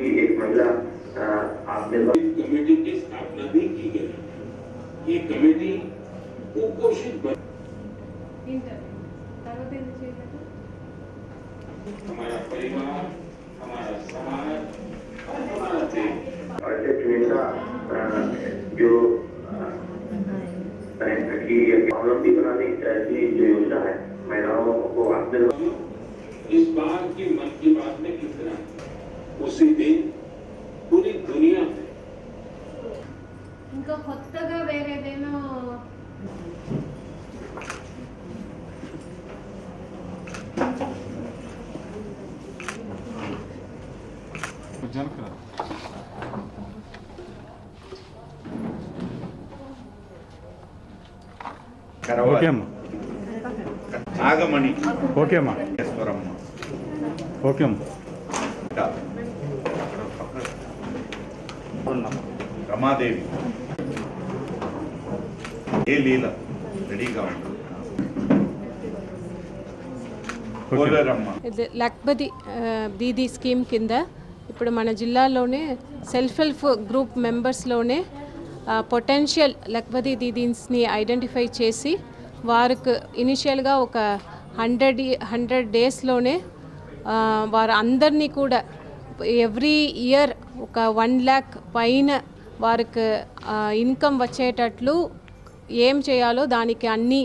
की एक महिला कमेटी की स्थापना भी की गई। ये कमेटी कुपोषित हमारा परिवार हमारा समाज और हमारा देश। जो की स्वावलंबी बनाने की जो योजना है महिलाओं को आत्मनिर्भर इस बार की मन की बात में कितना उसी दिन पूरी दुनिया में ఇంకా కొత్తగా వేరేదేమో ఓకే అమ్మా నాగమణి ఓకే అమ్మా ఈశ్వరమ్మ ఓకే అమ్మా ఇంకా రమాదేవి. ఏ లీల? రెడీగా లక్పతి ఆ, దీదీ స్కీమ్ కింద ఇప్పుడు మన జిల్లాలోనే సెల్ఫ్ హెల్ప్ గ్రూప్ మెంబర్స్లోనే పొటెన్షియల్ లక్పతి దీదీస్ని ఐడెంటిఫై చేసి వారికి ఇనిషియల్గా ఒక హండ్రెడ్ హండ్రెడ్ డేస్లోనే వారు అందరినీ కూడా ఎవ్రీ ఇయర్ ఒక వన్ ల్యాక్ పైన వారికి ఇన్కమ్ వచ్చేటట్లు ఏం చేయాలో దానికి అన్నీ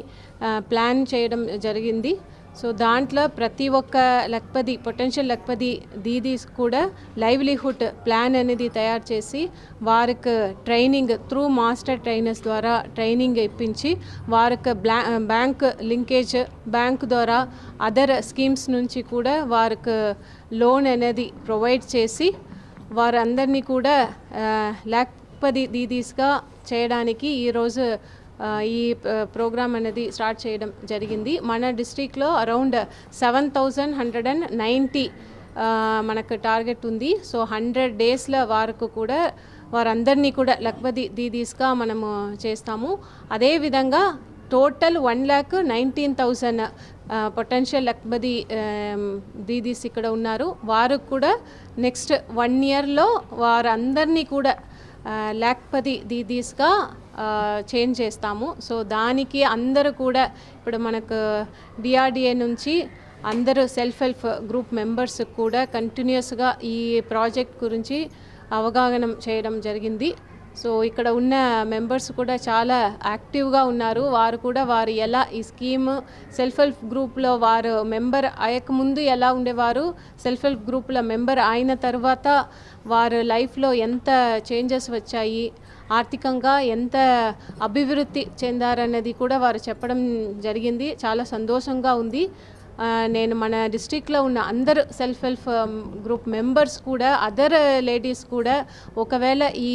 ప్లాన్ చేయడం జరిగింది. సో దాంట్లో ప్రతి ఒక్క లక్పది పొటెన్షియల్ లక్పది దీదీస్ కూడా లైవ్లీహుడ్ ప్లాన్ అనేది తయారు చేసి వారికి ట్రైనింగ్ త్రూ మాస్టర్ ట్రైనర్స్ ద్వారా ట్రైనింగ్ ఇప్పించి వారికి బ్లా బ్యాంక్ లింకేజ్ బ్యాంక్ ద్వారా అదర్ స్కీమ్స్ నుంచి కూడా వారికి లోన్ అనేది ప్రొవైడ్ చేసి వారందరినీ కూడా లక్పది దీదీస్గా చేయడానికి ఈరోజు ఈ ప్రోగ్రామ్ అనేది స్టార్ట్ చేయడం జరిగింది. మన డిస్ట్రిక్ట్లో around seven thousand hundred and ninety మనకు టార్గెట్ ఉంది. సో హండ్రెడ్ డేస్ల వరకు కూడా వారందరినీ కూడా లక్బది దీదీస్గా మనము చేస్తాము. అదేవిధంగా total one lakh nineteen thousand potential Lakhpati Didis ఇక్కడ ఉన్నారు. వారు కూడా నెక్స్ట్ వన్ ఇయర్లో వారందరినీ కూడా లాక్పతి దీదీస్గా చేంజ్ చేస్తాము. సో దానికి అందరూ కూడా ఇప్పుడు మనకు డిఆర్డిఏ నుంచి అందరూ సెల్ఫ్ హెల్ప్ గ్రూప్ మెంబర్స్ కూడా కంటిన్యూస్గా ఈ ప్రాజెక్ట్ గురించి అవగాహన చేయడం జరిగింది. సో ఇక్కడ ఉన్న మెంబర్స్ కూడా చాలా యాక్టివ్గా ఉన్నారు. వారు కూడా వారు ఎలా ఈ స్కీమ్ సెల్ఫ్ హెల్ప్ గ్రూప్లో వారు మెంబర్ అయ్యకముందు ఎలా ఉండేవారు? సెల్ఫ్ హెల్ప్ గ్రూప్లో మెంబర్ అయిన తర్వాత వారు లైఫ్లో ఎంత చేంజెస్ వచ్చాయి? ఆర్థికంగా ఎంత అభివృద్ధి చెందారన్నది కూడా వారు చెప్పడం జరిగింది. చాలా సంతోషంగా ఉంది. నేను మన డిస్టిక్లో ఉన్న అందరు సెల్ఫ్ హెల్ప్ గ్రూప్ మెంబర్స్ కూడా అదర్ లేడీస్ కూడా ఒకవేళ ఈ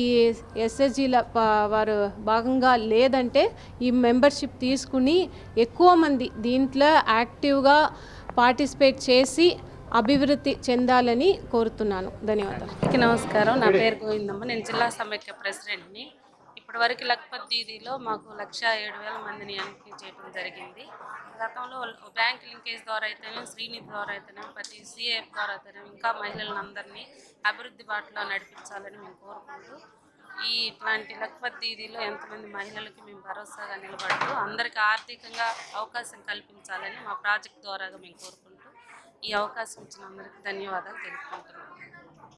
ఎస్ఎస్జీల వారు భాగంగా లేదంటే ఈ మెంబర్షిప్ తీసుకుని ఎక్కువ మంది దీంట్లో యాక్టివ్గా పార్టిసిపేట్ చేసి అభివృద్ధి చెందాలని కోరుతున్నాను. ధన్యవాదాలు. నమస్కారం. నా పేరు గోవిందమ్మ. నేను జిల్లా సమైక్య ప్రెసిడెంట్ని. ఇప్పటివరకు లక్పత్ దీదీలో మాకు లక్ష ఏడు వేల మందిని ఎంపిక చేయడం జరిగింది. గతంలో బ్యాంక్ లింకేజ్ ద్వారా అయితేనే శ్రీనిధి ద్వారా అయితేనే ప్రతి సిఏఎఫ్ ద్వారా అయితేనే ఇంకా మహిళలందరినీ అభివృద్ధి బాటలో నడిపించాలని మేము కోరుకుంటూ ఈ ఇట్లాంటి లక్పత్ దీదీలో ఎంతమంది మహిళలకి మేము భరోసాగా నిలబడుతూ అందరికీ ఆర్థికంగా అవకాశం కల్పించాలని మా ప్రాజెక్ట్ ద్వారాగా మేము కోరుకుంటూ ఈ అవకాశం ఇచ్చిన అందరికీ ధన్యవాదాలు తెలుపుకుంటున్నాము.